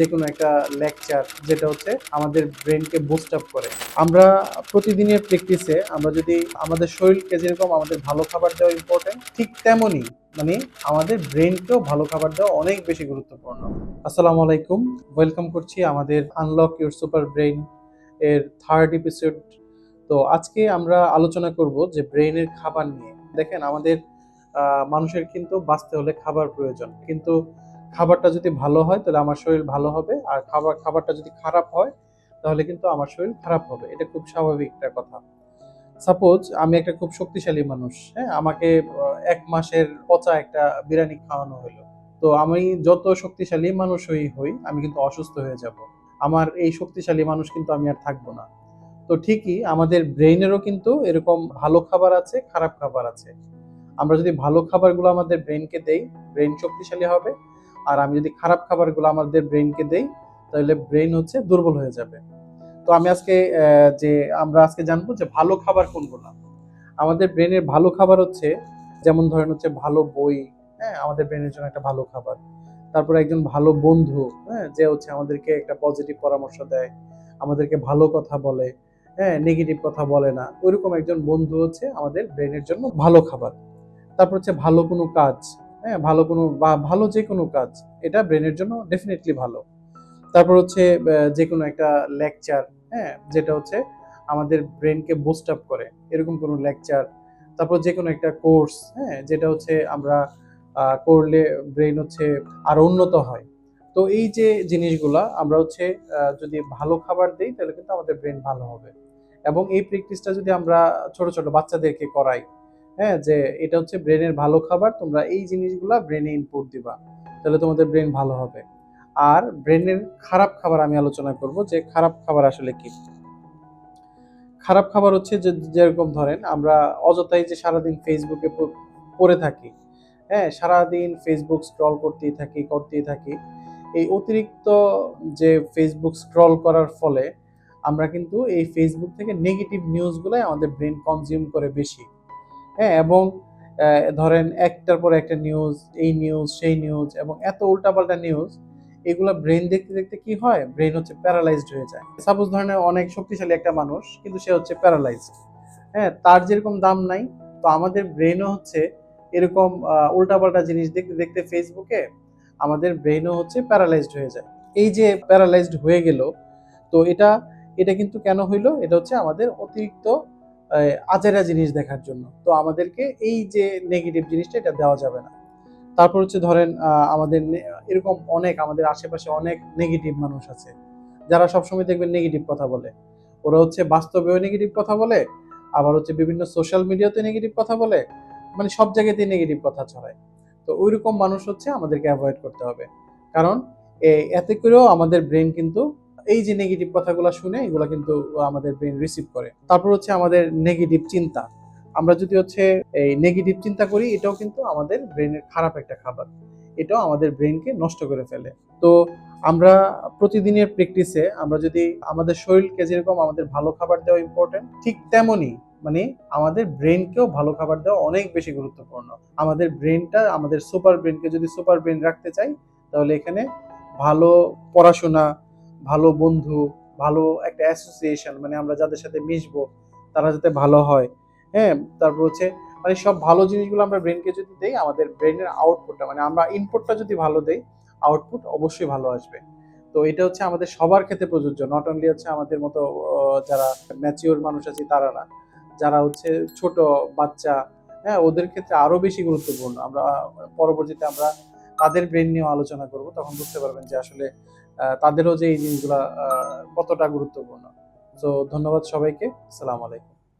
যে কোনো একটা লেকচার যেটা হচ্ছে আমাদের ব্রেনকে বুস্ট আপ করে। আমরা প্রতিদিনের প্র্যাকটিসে আমরা যদি আমাদের শরীরকে যেরকম আমাদের ভালো খাবার দেওয়া ইম্পর্টেন্ট ঠিক তেমনই মানে আমাদের ব্রেনকেও ভালো খাবার দেওয়া অনেক বেশি গুরুত্বপূর্ণ। আসসালামু আলাইকুম ওয়েলকাম করছি আমাদের আনলক ইউর সুপার ব্রেইন এর থার্ড এপিসোড তো আজকে আমরা আলোচনা করব যে ব্রেইনের খাবার নিয়ে। দেখেন আমাদের মানুষের কিন্তু বাঁচতে হলে খাবার প্রয়োজন। কিন্তু খাবারটা যদি ভালো হয়, তাহলে আমার শরীর ভালো হবে। আর খাবার, খাবারটা যদি খারাপ হয়, তাহলে কিন্তু আমার শরীর খারাপ হবে। এটা খুব স্বাভাবিক একটা কথা। সাপোজ আমি একটা খুব শক্তিশালী মানুষ হ্যাঁ? আমাকে এক মাসের পচা একটা বিরিয়ানি খাওয়ানো হলো। তো আমি যত শক্তিশালী মানুষ হই হই আমি কিন্তু অসুস্থ হয়ে যাব। আমার এই শক্তিশালী মানুষ কিন্তু আমি আর থাকব না। তো ঠিকই, আমাদের ব্রেইনেরও কিন্তু এরকম ভালো খাবার আছে, খারাপ খাবার আছে। আমরা যদি ভালো খাবারগুলো আমাদের ব্রেনকে দেই ব্রেন শক্তিশালী হবে। আর আমি যদি খারাপ খাবারগুলো আমাদের ব্রেনকে দেই, তাহলে ব্রেন হচ্ছে দুর্বল হয়ে যাবে। তো আমি আজকে যে আমরা আজকে জানব যে ভালো খাবার কোনগুলো? আমাদের ব্রেনের ভালো খাবার হচ্ছে, যেমন ধরেন হচ্ছে ভালো বই হ্যাঁ আমাদের ব্রেনের জন্য একটা ভালো খাবার। তারপরে একজন ভালো বন্ধু হ্যাঁ যে হচ্ছে আমাদেরকে একটা পজিটিভ পরামর্শ দেয়, আমাদেরকে ভালো কথা বলে হ্যাঁ নেগেটিভ কথা বলে না। ওইরকম একজন বন্ধু হচ্ছে আমাদের ব্রেনের জন্য ভালো খাবার। তারপর হচ্ছে ভালো কোনো কাজ হ্যাঁ ভালো কোনো বা ভালো যে কোনো কাজ, এটা ব্রেনের জন্য ডেফিনেটলি ভালো। তারপর হচ্ছে যে কোনো একটা লেকচার হ্যাঁ যেটা হচ্ছে আমাদের ব্রেনকে বুস্ট আপ করে, এরকম কোনো লেকচার তারপর যে কোনো একটা কোর্স হ্যাঁ যেটা হচ্ছে আমরা করলে ব্রেন হচ্ছে আরও উন্নত হয়। তো এই যে জিনিসগুলা আমরা হচ্ছে যদি ভালো খাবার দিই, তাহলে কিন্তু আমাদের ব্রেন ভালো হবে। এবং এই প্র্যাকটিসটা যদি আমরা ছোট ছোট বাচ্চাদেরকে করাই হ্যাঁ যে এটা হচ্ছে ব্রেনের ভালো খাবার, তোমরা এই জিনিসগুলা ব্রেনে ইনপুট দিবা, তাহলে তোমাদের ব্রেন ভালো হবে। আর ব্রেনের খারাপ খাবার আমি আলোচনা করব, যে খারাপ খাবার আসলে কি? খারাপ খাবার হচ্ছে যে, যেরকম ধরেন আমরা অযথাই যে সারাদিন ফেসবুকে পড়ে থাকি হ্যাঁ সারাদিন ফেসবুক স্ক্রল করতেই থাকি করতেই থাকি, এই অতিরিক্ত যে ফেসবুক স্ক্রল করার ফলে আমরা কিন্তু এই ফেসবুক থেকে নেগেটিভ নিউজগুলাই আমাদের ব্রেন কনজিউম করে বেশি। হ্যাঁ এবং ধরেন একটার পর একটা নিউজ এই নিউজ সেই নিউজ এবং এত উল্টাপাল্টা নিউজ এগুলো ব্রেন দেখতে দেখতে কি হয়? ব্রেন হচ্ছে প্যারালাইজড হয়ে যায়। সাপোজ ধরেন অনেক শক্তিশালী একটা মানুষ, কিন্তু সে হচ্ছে প্যারালাইজড হ্যাঁ তার যেরকম দাম নাই, তো আমাদের ব্রেনও হচ্ছে এরকম উল্টাপাল্টা জিনিস দেখতে দেখতে ফেসবুকে আমাদের ব্রেনও হচ্ছে প্যারালাইজড হয়ে যায়। এই যে প্যারালাইজড হয়ে গেল, তো এটা এটা কিন্তু কেন হইল? এটা হচ্ছে আমাদের অতিরিক্ত আজেরা জিনিস দেখার জন্য। তো আমাদেরকে এই যে নেগেটিভ জিনিসটা, এটা দেওয়া যাবে না। তারপর হচ্ছে ধরেন আমাদের এরকম অনেক, আমাদের আশেপাশে অনেক নেগেটিভ মানুষ আছে। যারা সবসময় দেখবেন নেগেটিভ কথা বলে। ওরা হচ্ছে বাস্তবেও নেগেটিভ কথা বলে, আবার হচ্ছে বিভিন্ন সোশ্যাল মিডিয়াতে নেগেটিভ কথা বলে। মানে সব জায়গাতেই নেগেটিভ কথা ছড়ায়। তো ওইরকম মানুষ হচ্ছে আমাদেরকে অ্যাভয়েড করতে হবে। কারণ এতে করেও আমাদের ব্রেন কিন্তু এই যে নেগেটিভ কথাগুলো শুনে এগুলো কিন্তু আমাদের ব্রেন রিসিভ করে। তারপর হচ্ছে আমাদের নেগেটিভ চিন্তা। আমরা যদি হচ্ছে এই নেগেটিভ চিন্তা করি, এটাও কিন্তু আমাদের ব্রেনের খারাপ একটা খাবার। এটাও আমাদের ব্রেনকে নষ্ট করে ফেলে। তো আমরা প্রতিদিনের প্র্যাকটিসে আমরা যদি আমাদের শরীরকে যেরকম আমাদের ভালো খাবার দেওয়া ইম্পর্টেন্ট ঠিক তেমনই মানে আমাদের ব্রেনকেও ভালো খাবার দেওয়া অনেক বেশি গুরুত্বপূর্ণ। আমাদের ব্রেনটা আমাদের সুপার ব্রেনকে যদি সুপার ব্রেন রাখতে চাই, তাহলে এখানে ভালো পড়াশোনা ভালো বন্ধু, ভালো একটা অ্যাসোসিয়েশন মানে আমরা যাদের সাথে মিশবো, তারা যাতে ভালো হয়। হ্যাঁ তারপর হচ্ছে মানে সব ভালো জিনিসগুলো আমরা ব্রেনকে যদি দেই, আমাদের ব্রেনের আউটপুটটা মানে আমরা ইনপুটটা যদি ভালো দেই আউটপুট অবশ্যই ভালো আসবে। তো এটা হচ্ছে আমাদের সবার ক্ষেত্রে প্রযোজ্য নট অনলি হচ্ছে আমাদের মতো যারা ম্যাচিওর মানুষ আছে তারা না, যারা হচ্ছে ছোট বাচ্চা হ্যাঁ ওদের ক্ষেত্রে আরও বেশি গুরুত্বপূর্ণ। আমরা পরবর্তীতে আমরা তাদের ব্রেন নিয়ে আলোচনা করব, তখন বুঝতে পারবেন যে আসলে তাদেরও যে এই জিনিসগুলা কতটা গুরুত্বপূর্ণ। তো ধন্যবাদ সবাইকে। সালাম আলাইকুম।